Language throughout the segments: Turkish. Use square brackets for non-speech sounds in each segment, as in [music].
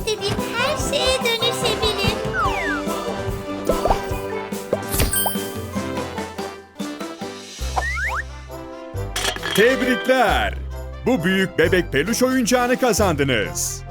istediğim her şeye dönüşebilir. Tebrikler. Bu büyük bebek peluş oyuncağını kazandınız.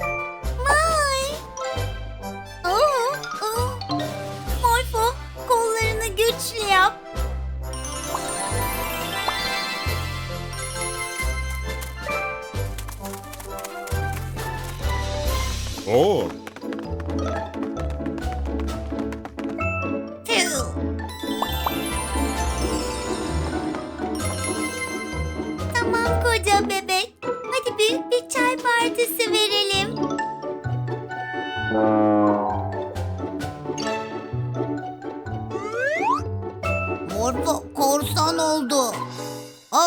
Morfo korsan oldu. Hmm.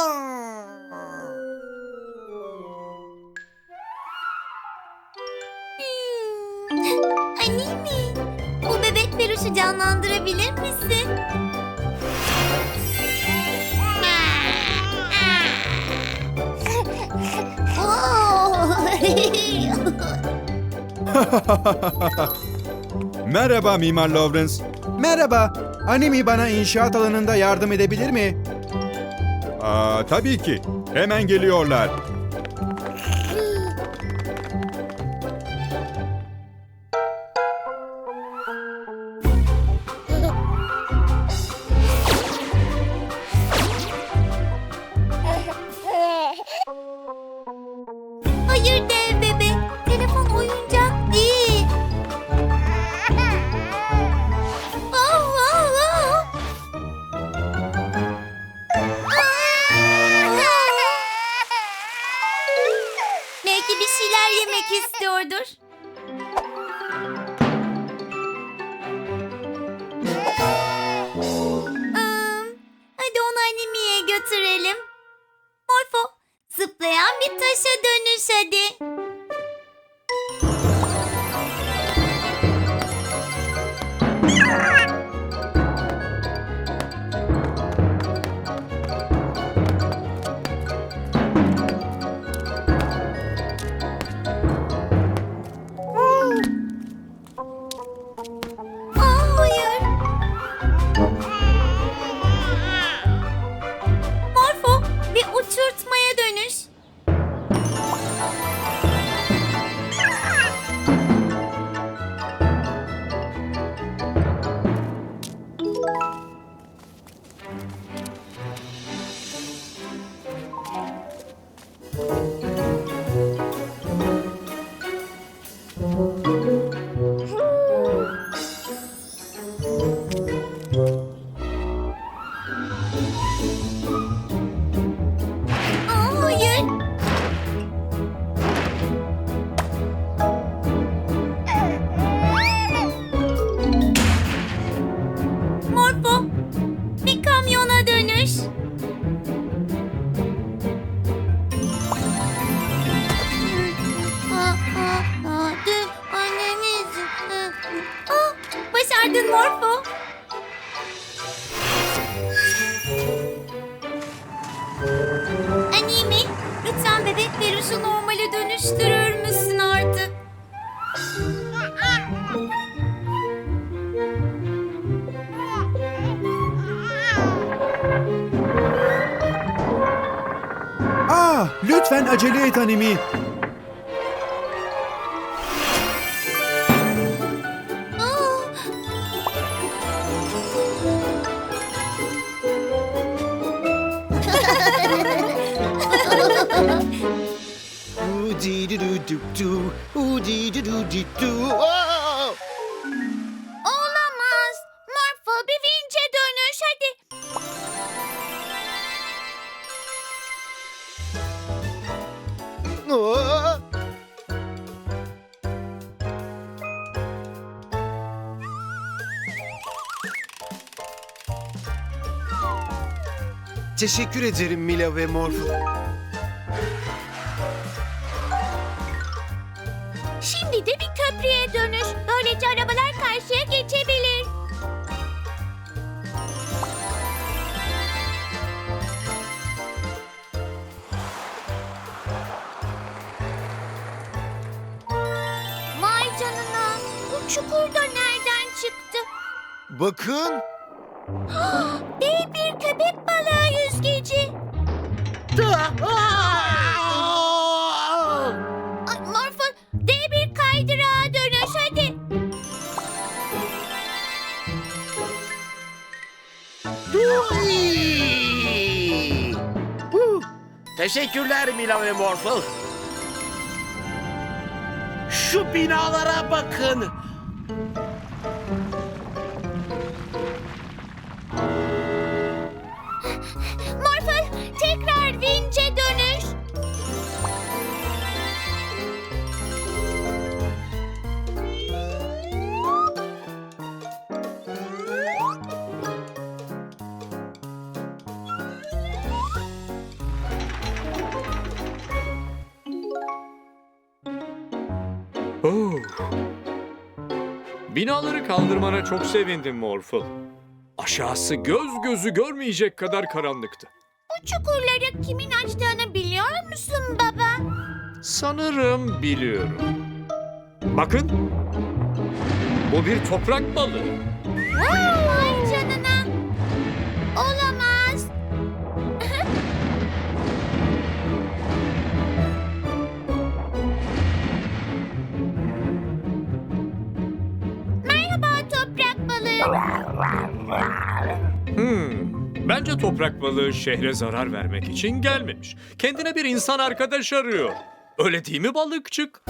Anne bu bebek peruşu canlandırabilir misin? [laughs] merhaba Mimar Lawrence. Merhaba. Animi bana inşaat alanında yardım edebilir mi? Aa, tabii ki. Hemen geliyorlar. Başardın Morfo. Anime, lütfen bebek peruşu normale dönüştürür müsün artık? Aa, lütfen acele et Animi. Teşekkür ederim Mila ve Morph. Şimdi de bir köprüye dönüş. Böylece arabalar karşıya geçebilir. Vay çukur da nereden çıktı? Bakın. [gasps] Teşekkürler Mila ve Morphle. Şu binalara bakın. Morphle, tekrar vinçe Binaları kaldırmana çok sevindim Morphle. Aşağısı göz gözü görmeyecek kadar karanlıktı. Bu çukurları kimin açtığını biliyor musun baba? Sanırım biliyorum. Bakın. Bu bir toprak balığı. Vay Hmm. Bence toprak balığı şehre zarar vermek için gelmemiş. Kendine bir insan arkadaş arıyor. Öyle değil mi balıkçık?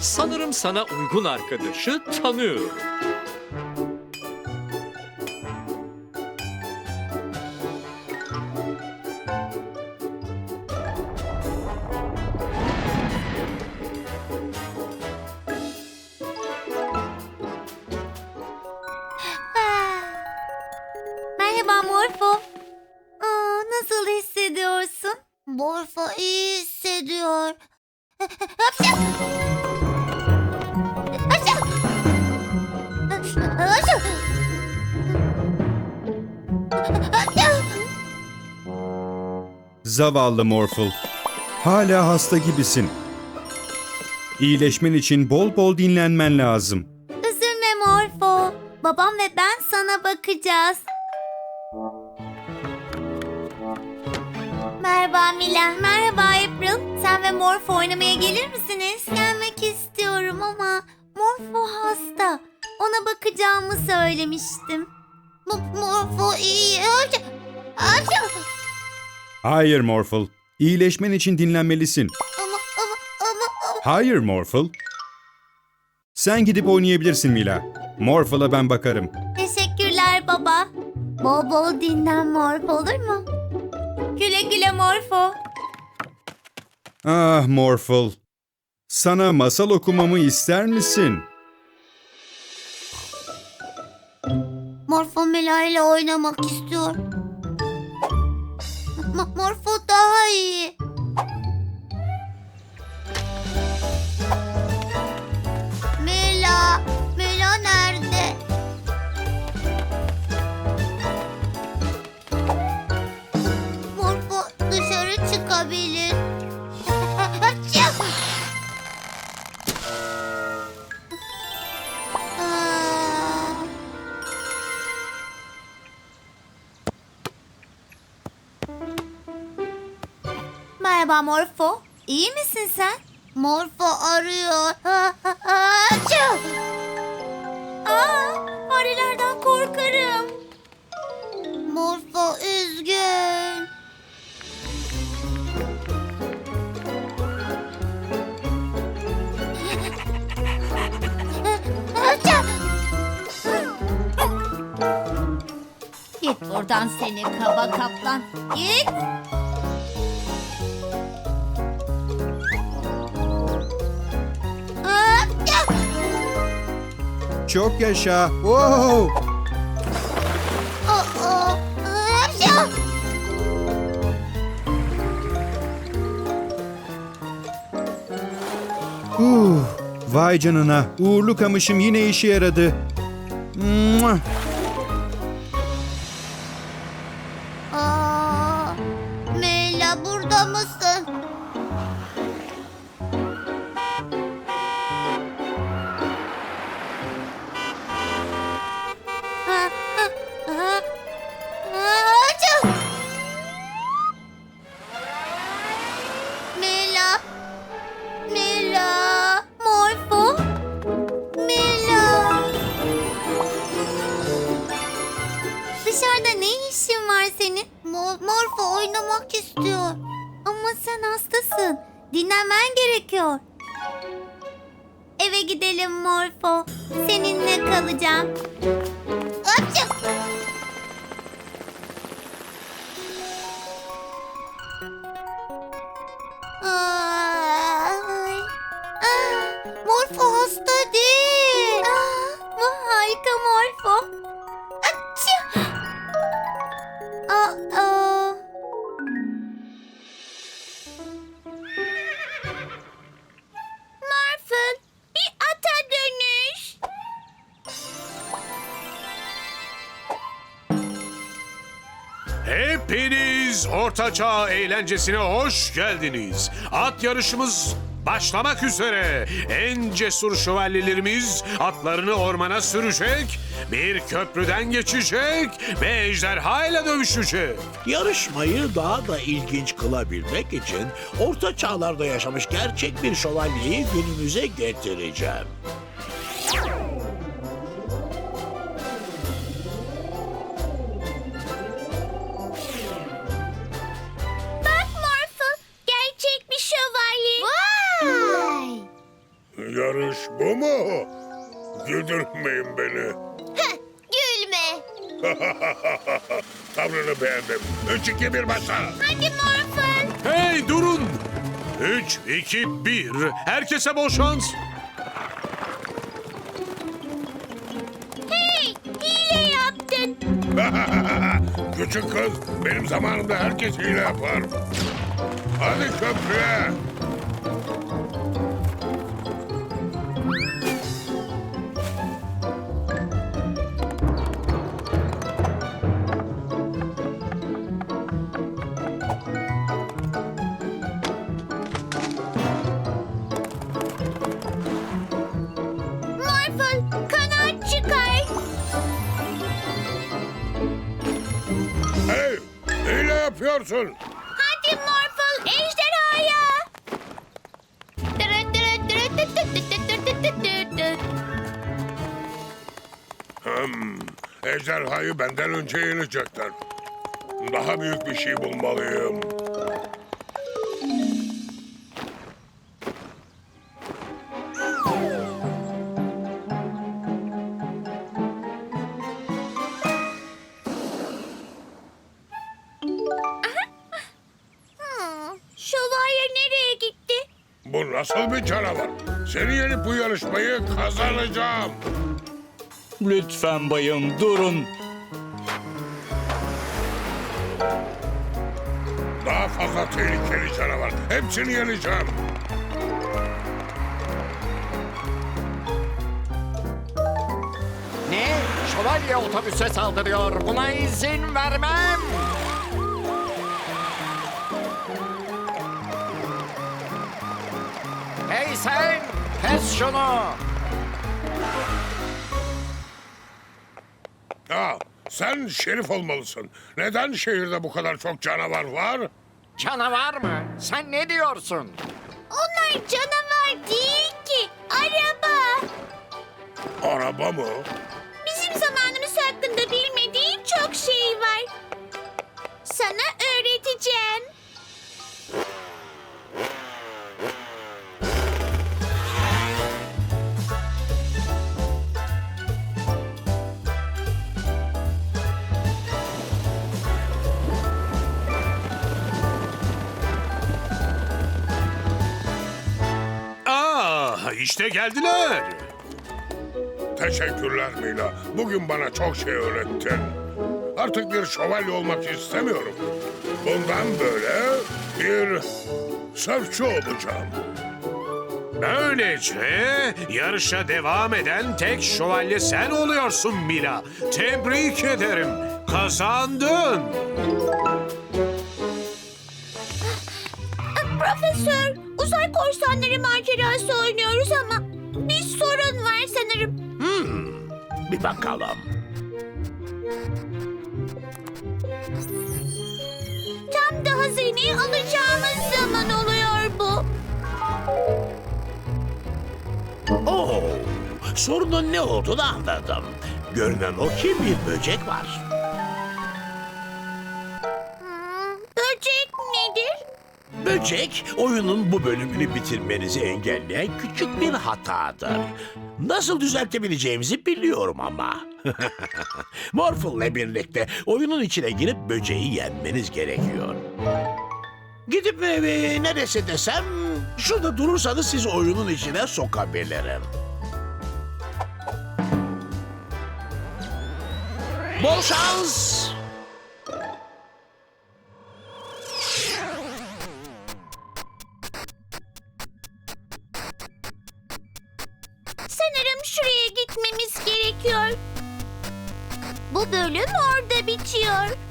Sanırım sana uygun arkadaşı tanıyorum. Morfo iyi hissediyor. Hapşa! Hapşa! Hapşa! Hapşa! Zavallı Morphle. Hala hasta gibisin. İyileşmen için bol bol dinlenmen lazım. Üzülme Morfo. Babam ve ben sana bakacağız. Merhaba Mila. Merhaba April. Sen ve Morfo oynamaya gelir misiniz? Gelmek istiyorum ama Morfo hasta. Ona bakacağımı söylemiştim. Morfo iyi. Hayır Morphle. İyileşmen için dinlenmelisin. Ama ama ama Hayır Morphle. Sen gidip oynayabilirsin Mila. Morphle'a ben bakarım. Teşekkürler baba. Bol bol dinlen Morfo olur mu? Güle güle Morfo. Ah Morphle. Sana masal okumamı ister misin? Morfo Mila ile oynamak istiyor. Ma- Morfo daha iyi. Mila, Mila nerede? Aa. Merhaba Morfo. İyi misin sen? Morfo arıyor. Aa, farelerden korkarım. Morfo üzgün. Git buradan seni kaba kaplan. Git. Çok yaşa. Wow! Uh, vay canına. Uğurlu kamışım yine işe yaradı. Mua! Mela Morfo. Açı. Aa. Morphle bir ata dönüş. Hepiniz Ortaçağ eğlencesine hoş geldiniz. At yarışımız başlamak üzere. En cesur şövalyelerimiz atlarını ormana sürecek, bir köprüden geçecek ve ejderha ile dövüşecek. Yarışmayı daha da ilginç kılabilmek için orta çağlarda yaşamış gerçek bir şövalyeyi günümüze getireceğim. Yarış bu mu? Güldürmeyin beni. Gülme. [laughs] Tavrını beğendim. Üç, iki, bir başla. Hadi Morphle. Hey durun! 3, 2, 1. Herkese bol şans. Hey hile yaptın. [laughs] Küçük kız, benim zamanımda herkes hile yapar. Hadi köprüye. yapıyorsun? Hadi Morphle ejderhaya. Hmm, ejderhayı benden önce yenecekler. Daha büyük bir şey bulmalıyım. Seni yenip bu yarışmayı kazanacağım. Lütfen bayım durun. Daha fazla tehlikeli canavar. Hepsini yeneceğim. Ne? Şövalye otobüse saldırıyor. Buna izin vermem. Hey sen! Şunu! Ya sen şerif olmalısın. Neden şehirde bu kadar çok canavar var? Canavar mı? Sen ne diyorsun? Onlar canavar değil ki. Araba. Araba mı? İşte geldiler. Teşekkürler Mila. Bugün bana çok şey öğrettin. Artık bir şövalye olmak istemiyorum. Bundan böyle bir sörfçü olacağım. Böylece yarışa devam eden tek şövalye sen oluyorsun Mila. Tebrik ederim. Kazandın. Uzay korsanları macerası oynuyoruz ama bir sorun var sanırım. Bir bakalım. Tam da hazineyi alacağımız zaman oluyor bu. Oo, sorunun ne olduğunu anladım. Görünen o ki bir böcek var. nedir? Böcek, oyunun bu bölümünü bitirmenizi engelleyen küçük bir hatadır. Nasıl düzeltebileceğimizi biliyorum ama. [laughs] Morphle birlikte oyunun içine girip böceği yenmeniz gerekiyor. Gidip evi neresi desem, şurada durursanız sizi oyunun içine sokabilirim. Bol şans! Bölüm orada bitiyor.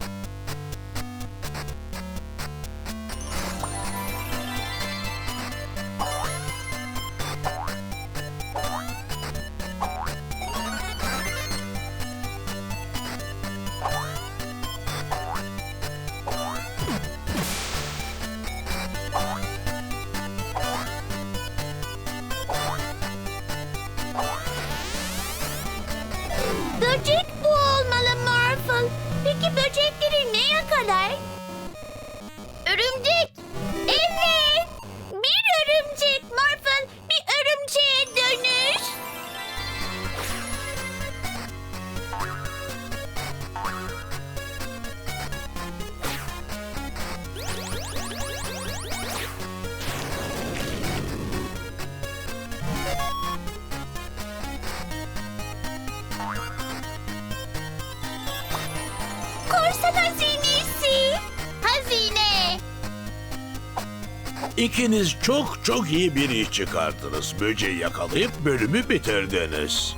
İkiniz çok çok iyi bir iş çıkardınız. Böceği yakalayıp bölümü bitirdiniz.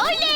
Oley!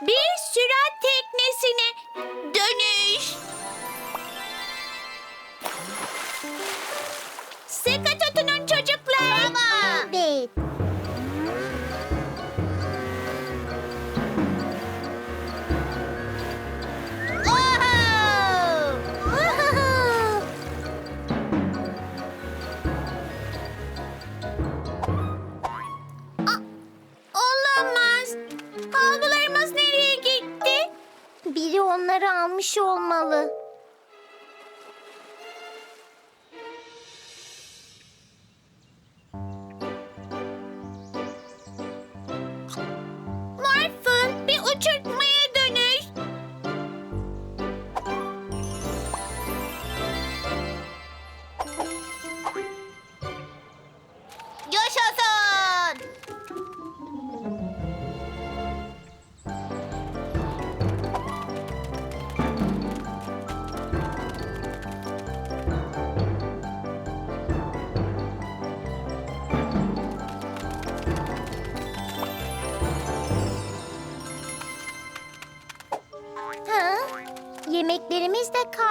Bir sürat teknesine dönüş. Sıkı tutunun çocuklar. Tamam. Evet. Biri onları almış olmalı.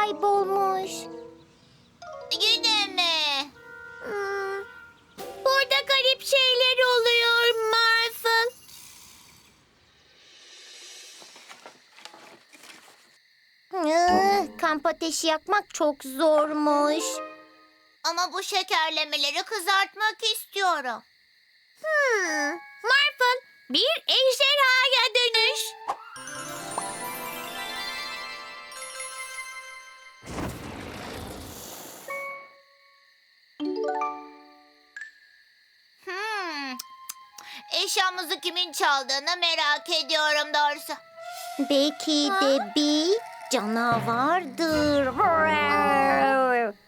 Kaybolmuş. Yine mi? Hmm, burada garip şeyler oluyor Marvel. Kamp ateşi yakmak çok zormuş. Ama bu şekerlemeleri kızartmak istiyorum. Hmm, Marvel bir ejderhaya Eşyamızı kimin çaldığını merak ediyorum doğrusu. Belki de bir canavardır.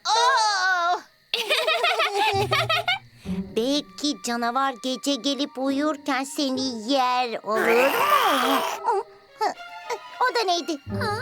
Oh! [laughs] Belki canavar gece gelip uyurken seni yer olur mu? [laughs] O da neydi? Ha?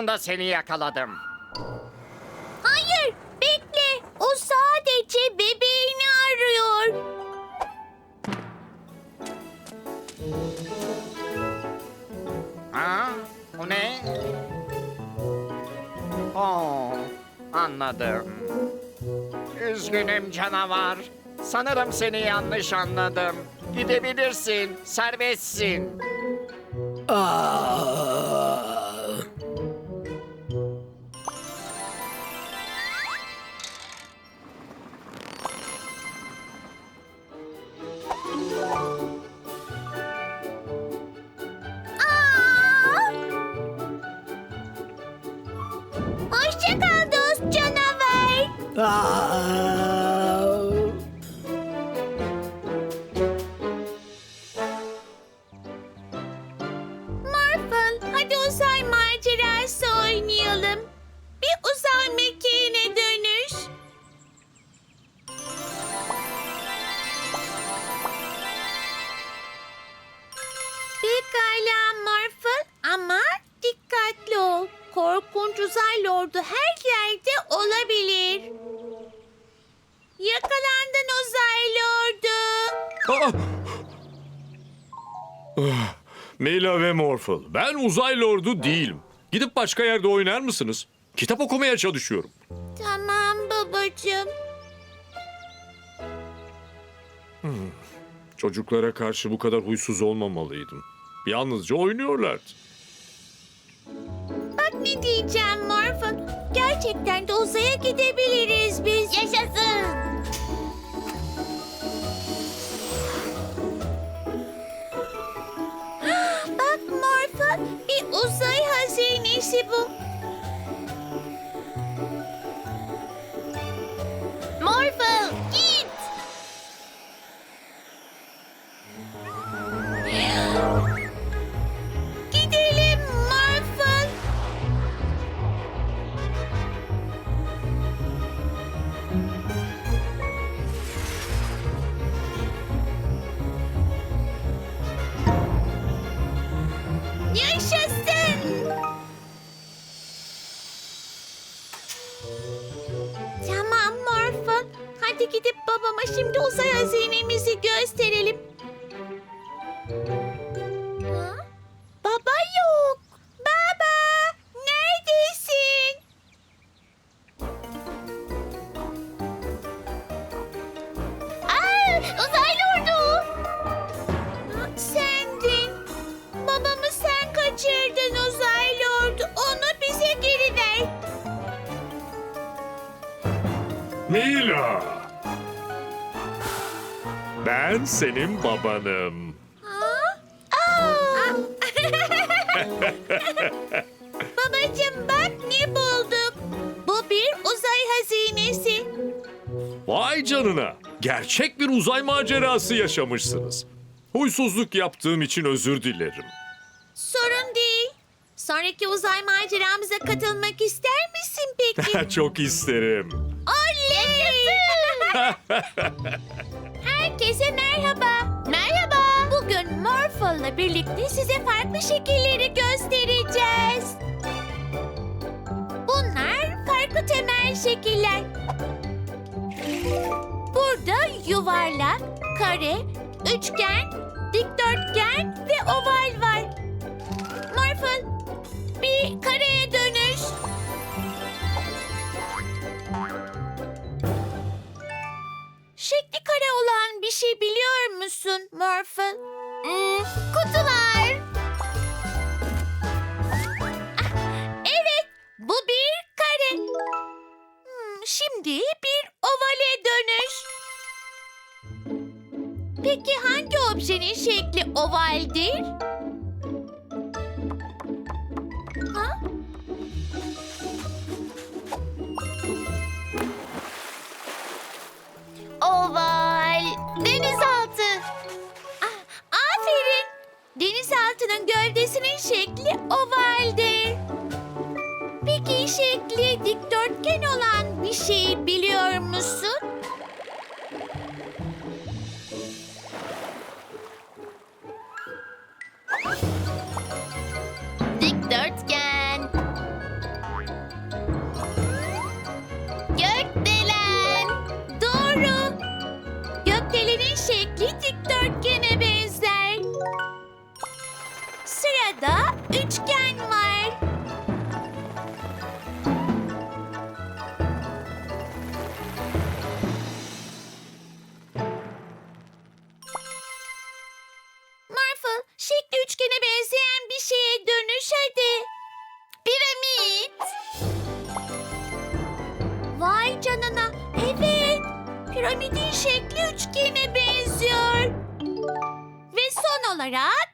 Sonunda seni yakaladım. Hayır, bekle. O sadece bebeğini arıyor. Ha? O ne? Oh, anladım. Üzgünüm canavar. Sanırım seni yanlış anladım. Gidebilirsin, serbestsin. Aa! Hoşça kal dost canavar. Marvel, Morphle, ben uzay lordu değilim. Gidip başka yerde oynar mısınız? Kitap okumaya çalışıyorum. Tamam babacığım. Çocuklara karşı bu kadar huysuz olmamalıydım. Yalnızca oynuyorlardı. Bak ne diyeceğim Morphin. Gerçekten de uzaya gidebiliriz biz. Yaşasın. Uzay hazinesi bu. Hadi gidip babama şimdi uzay hazinemizi gösterelim. Ha? Baba yok. Baba, neredesin? Aa, uzaylı ordu. Sendin. Babamı sen kaçırdın uzaylı ordu. Onu bize geri ver. Mila! Ben senin babanım. [laughs] Babacım bak ne bulduk. Bu bir uzay hazinesi. Vay canına! Gerçek bir uzay macerası yaşamışsınız. Huysuzluk yaptığım için özür dilerim. Sorun değil. Sonraki uzay maceramıza katılmak ister misin peki? [laughs] Çok isterim. Oley! [laughs] Herkese merhaba. Merhaba. Bugün Morphle birlikte size farklı şekilleri göstereceğiz. Bunlar farklı temel şekiller. Burada yuvarlak, kare, üçgen, dikdörtgen ve oval var. Morphle, bir kareye dönüş. Kare olan bir şey biliyor musun Morphle? Hmm, kutular. Ah, evet, bu bir kare. Hmm, şimdi bir ovale dönüş. Peki hangi objenin şekli ovaldir? Denizaltının gövdesinin şekli ovaldir. Peki şekli dikdörtgen olan bir şey biliyor musun? Sırada üçgen var. Marfıl, şekli üçgene benzeyen bir şeye dönüş hadi. Piramit. Vay canına. Evet. Piramidin şekli üçgene benziyor. Ve son olarak